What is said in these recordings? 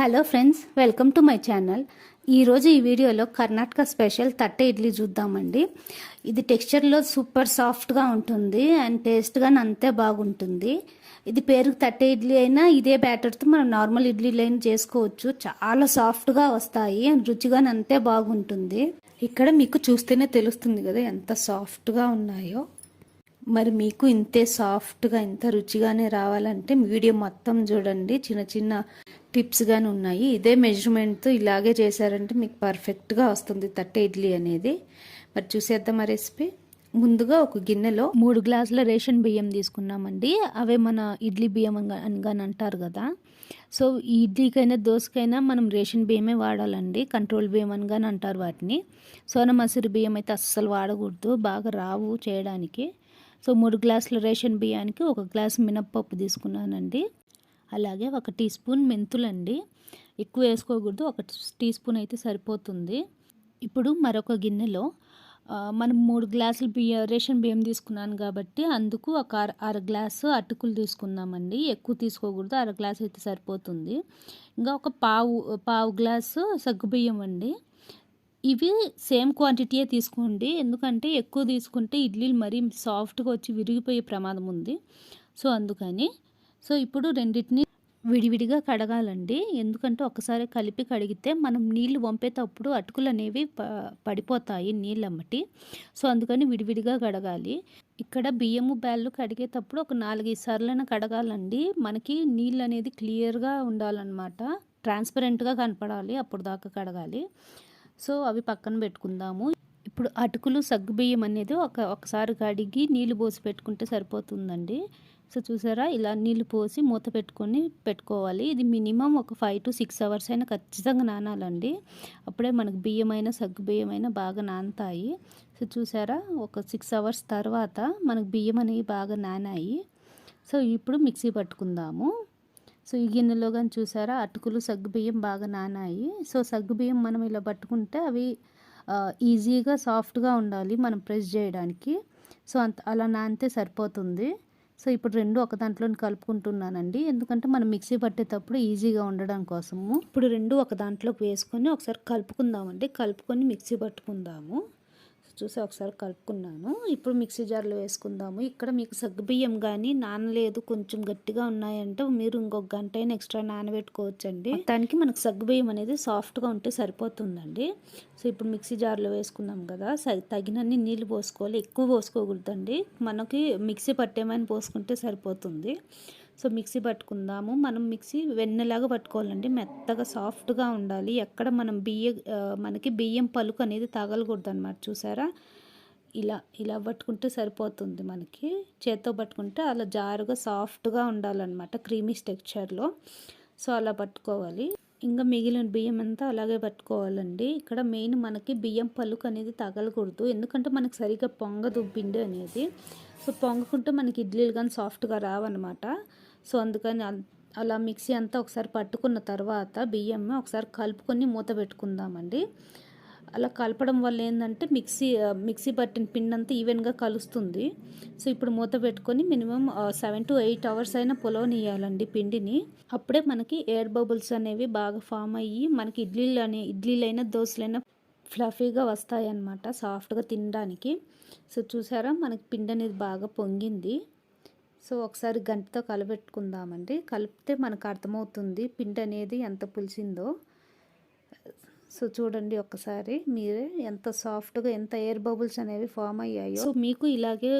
Hello friends welcome to my channel. ఈరోజు ఈ వీడియోలో కర్ణాటక స్పెషల్ తట్టె ఇడ్లీ చూద్దామండి. ఇది టెక్స్చర్లో సూపర్ సాఫ్ట్గా ఉంటుంది అండ్ టేస్ట్గా అంతే బాగుంటుంది. ఇది పేరుకు తట్టె ఇడ్లీ అయినా ఇదే బ్యాటర్తో మనం నార్మల్ ఇడ్లీలు అయినా చేసుకోవచ్చు. చాలా సాఫ్ట్గా వస్తాయి అండ్ రుచిగా అంతే బాగుంటుంది. ఇక్కడ మీకు చూస్తేనే తెలుస్తుంది కదా ఎంత సాఫ్ట్గా ఉన్నాయో. మరి మీకు ఇంతే సాఫ్ట్గా ఇంత రుచిగానే రావాలంటే వీడియో మొత్తం చూడండి. చిన్న చిన్న టిప్స్ కానీ ఉన్నాయి. ఇదే మెజర్మెంట్తో ఇలాగే చేశారంటే మీకు పర్ఫెక్ట్గా వస్తుంది తట్ట ఇడ్లీ అనేది. మరి చూసేద్దాం ఆ రెసిపీ ముందుగా ఒక గిన్నెలో మూడు గ్లాసుల రేషన్ బియ్యం తీసుకున్నామండి. అవే మన ఇడ్లీ బియ్యం అని అంటారు కదా. సో ఈ ఇడ్లీకైనా దోశకైనా మనం రేషన్ బియ్యమే వాడాలండి. కంట్రోల్ బియ్యం అని అంటారు వాటిని. సోన మసూరి బియ్యం అయితే అస్సలు వాడకూడదు. బాగా రావు చేయడానికి. సో మూడు గ్లాసుల రేషన్ బియ్యానికి ఒక గ్లాస్ మినప్పప్పు తీసుకున్నానండి. అలాగే ఒక టీ స్పూన్ మెంతులండి. ఎక్కువ వేసుకోకూడదు. ఒక టీ స్పూన్ అయితే సరిపోతుంది. ఇప్పుడు మరొక గిన్నెలో మనం మూడు గ్లాసులు బియ్య రేషన్ బియ్యం తీసుకున్నాను కాబట్టి అందుకు ఒక అర అర గ్లాసు అటుకులు తీసుకుందామండి. ఎక్కువ తీసుకోకూడదు. అర గ్లాస్ అయితే సరిపోతుంది. ఇంకా ఒక పావు పావు గ్లాసు సగ్గుబియ్యం అండి. ఇవి సేమ్ క్వాంటిటీయే తీసుకోండి. ఎందుకంటే ఎక్కువ తీసుకుంటే ఇడ్లీలు మరీ సాఫ్ట్గా వచ్చి విరిగిపోయే ప్రమాదం ఉంది. సో అందుకని. సో ఇప్పుడు రెండింటిని విడివిడిగా కడగాలండి. ఎందుకంటే ఒకసారి కలిపి కడిగితే మనం నీళ్ళు వంపేటప్పుడు అటుకులు అనేవి ప పడిపోతాయి నీళ్ళమ్మటి. సో అందుకని విడివిడిగా కడగాలి. ఇక్కడ బియ్యము బ్యాళ్ళు కడిగేటప్పుడు ఒక నాలుగైదు సార్లైనా కడగాలండి. మనకి నీళ్ళు అనేది క్లియర్గా ఉండాలన్నమాట. ట్రాన్స్పరెంట్గా కనపడాలి అప్పుడు దాకా కడగాలి. సో అవి పక్కన పెట్టుకుందాము. ఇప్పుడు అటుకులు సగ్గుబియ్యం అనేది ఒక ఒకసారి కడిగి నీళ్ళు పోసి పెట్టుకుంటే సరిపోతుందండి. సో చూసారా? ఇలా నీళ్ళు పోసి మూత పెట్టుకొని పెట్టుకోవాలి. ఇది మినిమం ఒక ఫైవ్ టు సిక్స్ అవర్స్ అయినా ఖచ్చితంగా నానాలండి. అప్పుడే మనకు బియ్యమైన సగ్గు బియ్యమైన బాగా నానతాయి. సో చూసారా? ఒక సిక్స్ అవర్స్ తర్వాత మనకు బియ్యం అనేవి బాగా నానాయి. సో ఇప్పుడు మిక్సీ పట్టుకుందాము. సో ఈ గిన్నెలో కానీ చూసారా? అటుకులు సగ్గుబియ్యం బాగా నానాయి. సో సగ్గుబియ్యం మనం ఇలా పట్టుకుంటే అవి ఈజీగా సాఫ్ట్గా ఉండాలి మనం ప్రెస్ చేయడానికి. సో అంత అలా నానితే సరిపోతుంది. సో ఇప్పుడు రెండు ఒక దాంట్లో కలుపుకుంటున్నానండి. ఎందుకంటే మనం మిక్సీ పట్టేటప్పుడు ఈజీగా ఉండడం కోసము. ఇప్పుడు రెండు ఒక దాంట్లోకి వేసుకొని ఒకసారి కలుపుకుందామండి. కలుపుకొని మిక్సీ పట్టుకుందాము. చూసి ఒకసారి కలుపుకున్నాను. ఇప్పుడు మిక్సీ జార్లో వేసుకుందాము. ఇక్కడ మీకు సగ్గుబియ్యం కానీ నానలేదు కొంచెం గట్టిగా ఉన్నాయంటే మీరు ఇంకొక గంట అయినా ఎక్స్ట్రా నానబెట్టుకోవచ్చండి. దానికి మనకు సగ్గుబియ్యం అనేది సాఫ్ట్గా ఉంటే సరిపోతుందండి. సో ఇప్పుడు మిక్సీ జార్లో వేసుకున్నాం కదా. తగినన్ని నీళ్ళు పోసుకోవాలి. ఎక్కువ పోసుకోకూడదండి. మనకి మిక్సీ పట్టేమని పోసుకుంటే సరిపోతుంది. సో మిక్సీ పట్టుకుందాము. మనం మిక్సీ వెన్నెలాగా పట్టుకోవాలండి. మెత్తగా సాఫ్ట్గా ఉండాలి. ఎక్కడ మనం బియ్య మనకి బియ్యం పలుకు అనేది తగలకూడదు అనమాట చూసారా? ఇలా ఇలా పట్టుకుంటే సరిపోతుంది మనకి. చేత్తో పట్టుకుంటే అలా జారుగా సాఫ్ట్గా ఉండాలన్నమాట క్రీమీ స్టెక్చర్లో సో అలా పట్టుకోవాలి. ఇంకా మిగిలిన బియ్యం అంతా అలాగే పట్టుకోవాలండి. ఇక్కడ మెయిన్ మనకి బియ్యం పలుకు అనేది తగలకూడదు. ఎందుకంటే మనకి సరిగ్గా పొంగదు పిండి అనేది. సో పొంగకుంటే మనకి ఇడ్లీలు కానీ సాఫ్ట్గా రావన్నమాట. సో అందుకని అలా మిక్సీ అంతా ఒకసారి పట్టుకున్న తర్వాత బియ్యం ఒకసారి కలుపుకొని మూత పెట్టుకుందామండి. అలా కలపడం వల్ల ఏంటంటే మిక్సీ మిక్సీ పట్టిన పిండి అంతా ఈవెన్గా కలుస్తుంది. సో ఇప్పుడు మూత పెట్టుకొని minimum seven to eight hours అయినా పొలవనియాలండి పిండిని. అప్పుడే మనకి ఎయిర్ బబుల్స్ అనేవి బాగా ఫామ్ అయ్యి మనకి ఇడ్లీలు అనే ఇడ్లీలైనా దోశలైనా ఫ్లఫీగా వస్తాయి అన్నమాట సాఫ్ట్గా తినడానికి. సో చూసారా మనకి పిండి అనేది బాగా పొంగింది. సో ఒకసారి గంటతో కలబెట్టుకుందామండి కలిపితే మనకు అర్థమవుతుంది పిండి అనేది ఎంత పులిసిందో. సో చూడండి ఒక్కసారి మీరే ఎంత సాఫ్ట్గా ఎంత ఎయిర్ బబుల్స్ అనేవి ఫామ్ అయ్యాయో. సో మీకు ఇలాగే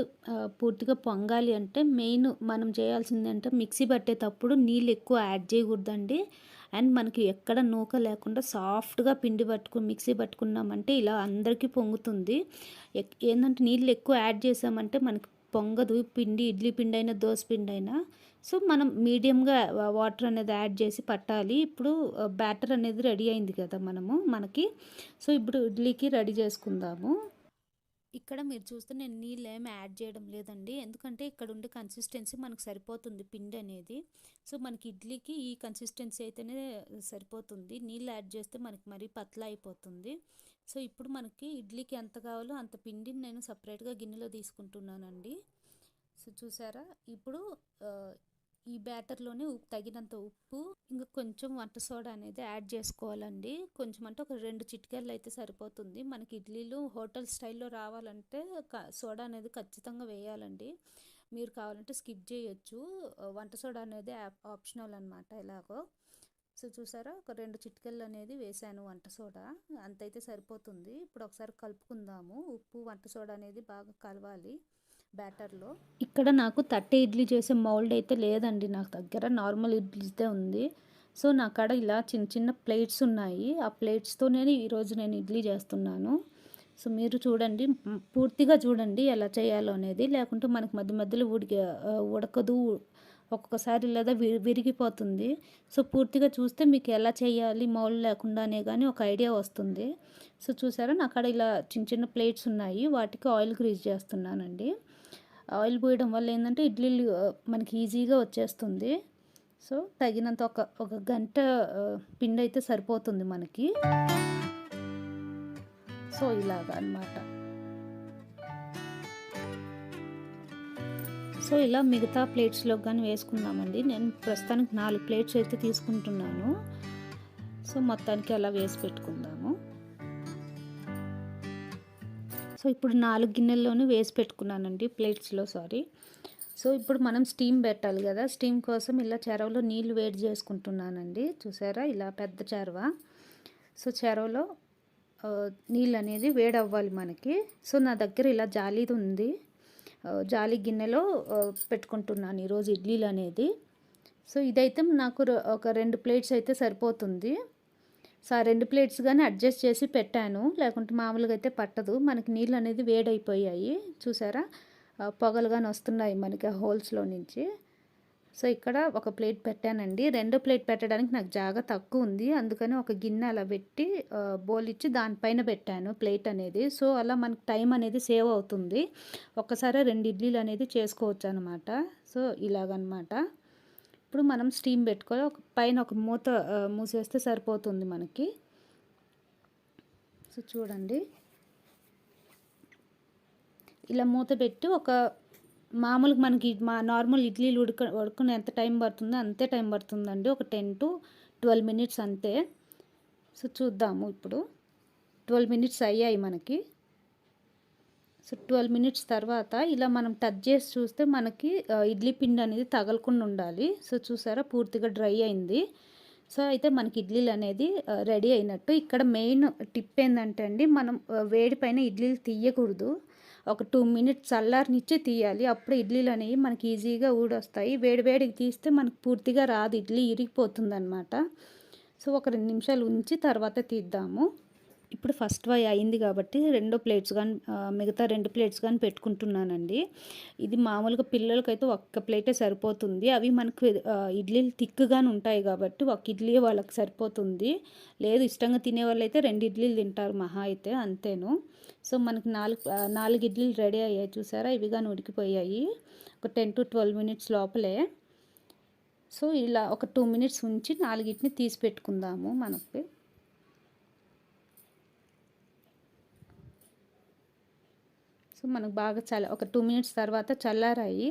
పూర్తిగా పొంగాలి అంటే మెయిన్ మనం చేయాల్సింది అంటే మిక్సీ పట్టేటప్పుడు నీళ్ళు ఎక్కువ యాడ్ చేయకూడదండి. అండ్ మనకి ఎక్కడ నూక లేకుండా సాఫ్ట్గా పిండి పట్టుకుని మిక్సీ పట్టుకున్నామంటే ఇలా అందరికీ పొంగుతుంది. ఏంటంటే నీళ్ళు ఎక్కువ యాడ్ చేసామంటే మనకి పొంగదు పిండి ఇడ్లీ పిండి అయినా దోశ పిండి అయినా సో మనం మీడియంగా వాటర్ అనేది యాడ్ చేసి పట్టాలి. ఇప్పుడు బ్యాటర్ అనేది రెడీ అయింది కదా మనము మనకి. సో ఇప్పుడు ఇడ్లీకి రెడీ చేసుకుందాము. ఇక్కడ మీరు చూస్తే నేను నీళ్ళు ఏమి యాడ్ చేయడం లేదండి. ఎందుకంటే ఇక్కడ ఉండే కన్సిస్టెన్సీ మనకు సరిపోతుంది పిండి అనేది. సో మనకి ఇడ్లీకి ఈ కన్సిస్టెన్సీ అయితేనే సరిపోతుంది. నీళ్ళు యాడ్ చేస్తే మనకి మరీ పతలా అయిపోతుంది. సో ఇప్పుడు మనకి ఇడ్లీకి ఎంత కావాలో అంత పిండిని నేను సపరేట్గా గిన్నెలో తీసుకుంటున్నానండి. సో చూసారా? ఇప్పుడు ఈ బ్యాటర్లోనే ఉప్పు తగినంత ఉప్పు ఇంకా కొంచెం వంట సోడా అనేది యాడ్ చేసుకోవాలండి. కొంచెం అంటే ఒక రెండు చిటికెళ్ళు అయితే సరిపోతుంది. మనకి ఇడ్లీలు హోటల్ స్టైల్లో రావాలంటే క- సోడా అనేది ఖచ్చితంగా వేయాలండి. మీరు కావాలంటే స్కిప్ చేయొచ్చు. వంట సోడా అనేది ఆప్షనల్ అనమాట ఎలాగో. సో చూసారా? ఒక రెండు చిటికలు అనేది వేసాను వంట సోడా. అంతైతే సరిపోతుంది. ఇప్పుడు ఒకసారి కలుపుకుందాము. ఉప్పు వంట సోడా అనేది బాగా కలవాలి బ్యాటర్లో. ఇక్కడ నాకు తట్టె ఇడ్లీ చేసే మౌల్డ్ అయితే లేదండి. నాకు దగ్గర నార్మల్ ఇడ్లీతే ఉంది. సో నా కాడ ఇలా చిన్న చిన్న ప్లేట్స్ ఉన్నాయి. ఆ ప్లేట్స్తో నేను ఈరోజు నేను ఇడ్లీ చేస్తున్నాను. సో మీరు చూడండి. పూర్తిగా చూడండి ఎలా చేయాలో అనేది. లేకుంటే మనకు మధ్య మధ్యలో ఉడికి ఉడకదు. ఒక్కొక్కసారి లేదా వి విరిగిపోతుంది. సో పూర్తిగా చూస్తే మీకు ఎలా చేయాలి మౌల్ లేకుండానే కానీ ఒక ఐడియా వస్తుంది. సో చూసారా? నా అక్కడ ఇలా చిన్న చిన్న ప్లేట్స్ ఉన్నాయి. వాటికి ఆయిల్ గ్రీజ్ చేస్తున్నానండి. ఆయిల్ పోయడం వల్ల ఏంటంటే ఇడ్లీలు మనకి ఈజీగా వచ్చేస్తుంది. సో తగినంత ఒక ఒక గంట పిండి అయితే సరిపోతుంది మనకి. సో ఇలాగా అన్నమాట. సో ఇలా మిగతా ప్లేట్స్లో కానీ వేసుకుందామండి. నేను ప్రస్తుతానికి నాలుగు ప్లేట్స్ అయితే తీసుకుంటున్నాను. సో మొత్తానికి అలా వేసి పెట్టుకుందాము. సో ఇప్పుడు నాలుగు గిన్నెల్లోనూ వేసి పెట్టుకున్నానండి ప్లేట్స్లో సారీ. సో ఇప్పుడు మనం స్టీమ్ పెట్టాలి కదా. స్టీమ్ కోసం ఇలా చెరవలో నీళ్ళు వేడి చేసుకుంటున్నానండి. చూసారా? ఇలా పెద్ద చెరవ. సో చెరవలో నీళ్ళు అనేది వేడి అవ్వాలి మనకి. సో నా దగ్గర ఇలా జాలీది ఉంది జాలి గిన్నెలో పెట్టుకుంటున్నాను ఈరోజు ఇడ్లీలు అనేది. సో ఇదైతే నాకు ఒక రెండు ప్లేట్స్ అయితే సరిపోతుంది. సో ఆ రెండు ప్లేట్స్ కానీ అడ్జస్ట్ చేసి పెట్టాను. లేకుంటే మామూలుగా అయితే పట్టదు. మనకి నీళ్ళు అనేది వేడైపోయాయి. చూసారా? ఆ, పొగలు కానీ వస్తున్నాయి మనకి హోల్స్లో నుంచి. సో ఇక్కడ ఒక ప్లేట్ పెట్టానండి. రెండో ప్లేట్ పెట్టడానికి నాకు జాగా తక్కువ ఉంది. అందుకని ఒక గిన్నె అలా పెట్టి ఆ, బౌల్ ఇచ్చి దానిపైన పెట్టాను ప్లేట్ అనేది. సో అలా మనకు టైం అనేది సేవ్ అవుతుంది. ఒక్కసారి రెండు ఇడ్లీలు అనేది చేసుకోవచ్చు అనమాట సో ఇలాగనమాట ఇప్పుడు మనం స్టీమ్ పెట్టుకొని ఒక పైన ఒక మూత మూసేస్తే సరిపోతుంది మనకి. సో చూడండి. ఇలా మూత పెట్టి ఒక మామూలుగా మనకి మా నార్మల్ ఇడ్లీలు ఉడక ఉడుకునే ఎంత టైం పడుతుందో అంతే టైం పడుతుందండి. ఒక టెన్ టు ట్వెల్వ్ మినిట్స్ అంతే. సో చూద్దాము ఇప్పుడు. ట్వెల్వ్ మినిట్స్ అయ్యాయి మనకి. సో ట్వెల్వ్ మినిట్స్ తర్వాత ఇలా మనం టచ్ చేసి చూస్తే మనకి ఇడ్లీ పిండి అనేది తగలకుండా ఉండాలి. సో చూసారా? పూర్తిగా డ్రై అయింది. సో అయితే మనకి ఇడ్లీలు అనేది రెడీ అయినట్టు. ఇక్కడ మెయిన్ టిప్ ఏంటంటే అండి మనం వేడి పైన ఇడ్లీలు తీయకూడదు. ఒక టూ మినిట్స్ చల్లారనిచ్చి తీయాలి. అప్పుడు ఇడ్లీలు అనేవి మనకి ఈజీగా ఊడొస్తాయి. వేడివేడికి తీస్తే మనకు పూర్తిగా రాదు. ఇడ్లీ ఇరిగిపోతుంది అనమాట సో ఒక రెండు నిమిషాలు ఉంచి తర్వాత తీద్దాము. ఇప్పుడు ఫస్ట్ వై అయింది కాబట్టి రెండో ప్లేట్స్ కానీ మిగతా రెండు ప్లేట్స్ కానీ పెట్టుకుంటున్నానండి. ఇది మామూలుగా పిల్లలకైతే ఒక్క ప్లేటే సరిపోతుంది. అవి మనకు ఇడ్లీలు తిక్కుగానే ఉంటాయి కాబట్టి ఒక ఇడ్లీ వాళ్ళకి సరిపోతుంది. లేదు ఇష్టంగా తినే వాళ్ళైతే అయితే రెండు ఇడ్లీలు తింటారు మహా అయితే అంతేను. సో మనకి నాలుగు నాలుగు ఇడ్లీలు రెడీ అయ్యాయి చూసారా? ఇవి కానీ ఉడికిపోయాయి. ఒక టెన్ టు ట్వెల్వ్ మినిట్స్ లోపలే. సో ఇలా ఒక టూ మినిట్స్ ఉంచి నాలుగిటిని తీసి పెట్టుకుందాము మనకి. సో మనకు బాగా చల్ల ఒక టూ మినిట్స్ తర్వాత చల్లారాయి.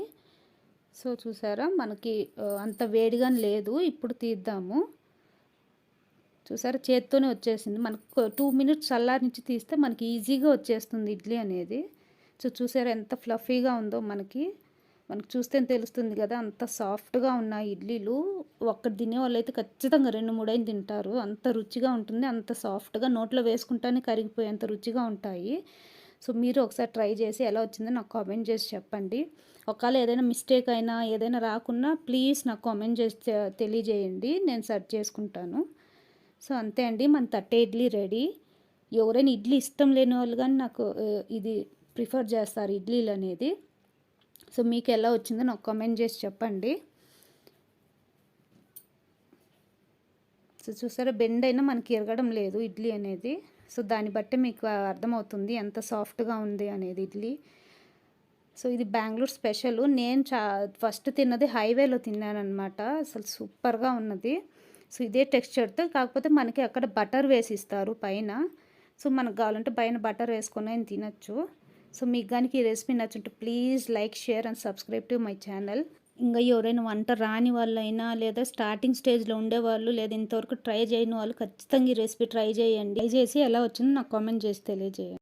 సో చూసారా మనకి అంత వేడిగా లేదు. ఇప్పుడు తీద్దాము. చూసారా చేత్తోనే వచ్చేసింది. మనకు టూ మినిట్స్ చల్లారి నుంచి తీస్తే మనకి ఈజీగా వచ్చేస్తుంది ఇడ్లీ అనేది. సో చూసారా ఎంత ఫ్లఫీగా ఉందో మనకి. మనకు చూస్తే తెలుస్తుంది కదా అంత సాఫ్ట్గా ఉన్నాయి ఇడ్లీలు. ఒక్కటి తినే వాళ్ళు అయితే ఖచ్చితంగా రెండు మూడైన తింటారు. అంత రుచిగా ఉంటుంది అంత సాఫ్ట్గా నోట్లో వేసుకుంటానే కరిగిపోయేంత రుచిగా ఉంటాయి. సో మీరు ఒకసారి ట్రై చేసి ఎలా వచ్చిందో నాకు కామెంట్ చేసి చెప్పండి. ఒకవేళ ఏదైనా మిస్టేక్ అయినా ఏదైనా రాకున్నా ప్లీజ్ నాకు కామెంట్ చేసి తెలియజేయండి. నేను సెర్చ్ చేసుకుంటాను. సో అంతే అండి. మన తట్టే ఇడ్లీ రెడీ ఎవరైనా ఇడ్లీ ఇష్టం లేని వాళ్ళు కానీ నాకు ఇది ప్రిఫర్ చేస్తారు ఇడ్లీలు అనేది. సో మీకు ఎలా వచ్చిందో నాకు కామెంట్ చేసి చెప్పండి. సో చూసారా బెండ్ అయినా మనకి ఎరగడం లేదు ఇడ్లీ అనేది. సో దాన్ని బట్టి మీకు అర్థమవుతుంది ఎంత సాఫ్ట్గా ఉంది అనేది ఇడ్లీ. సో ఇది బెంగళూరు స్పెషల్. నేను చా ఫస్ట్ తిన్నది హైవేలో తిన్నానమాట అసలు సూపర్గా ఉన్నది. సో ఇదే టెక్స్చర్తో కాకపోతే మనకి అక్కడ బటర్ వేసి ఇస్తారు పైన. సో మనకు కావాలంటే పైన బటర్ వేసుకొని అయినా తినచ్చు. సో మీకు కానీ ఈ recipe నచ్చుంటే please like share and subscribe to my channel. ఇంకా ఎవరైనా వంట రాని వాళ్ళైనా లేదా స్టార్టింగ్ స్టేజ్లో ఉండేవాళ్ళు లేదా ఇంతవరకు ట్రై చేయని వాళ్ళు ఖచ్చితంగా ఈ రెసిపీ ట్రై చేయండి. ట్రై చేసి ఎలా వచ్చిందో నాకు కామెంట్ చేసి తెలియజేయండి.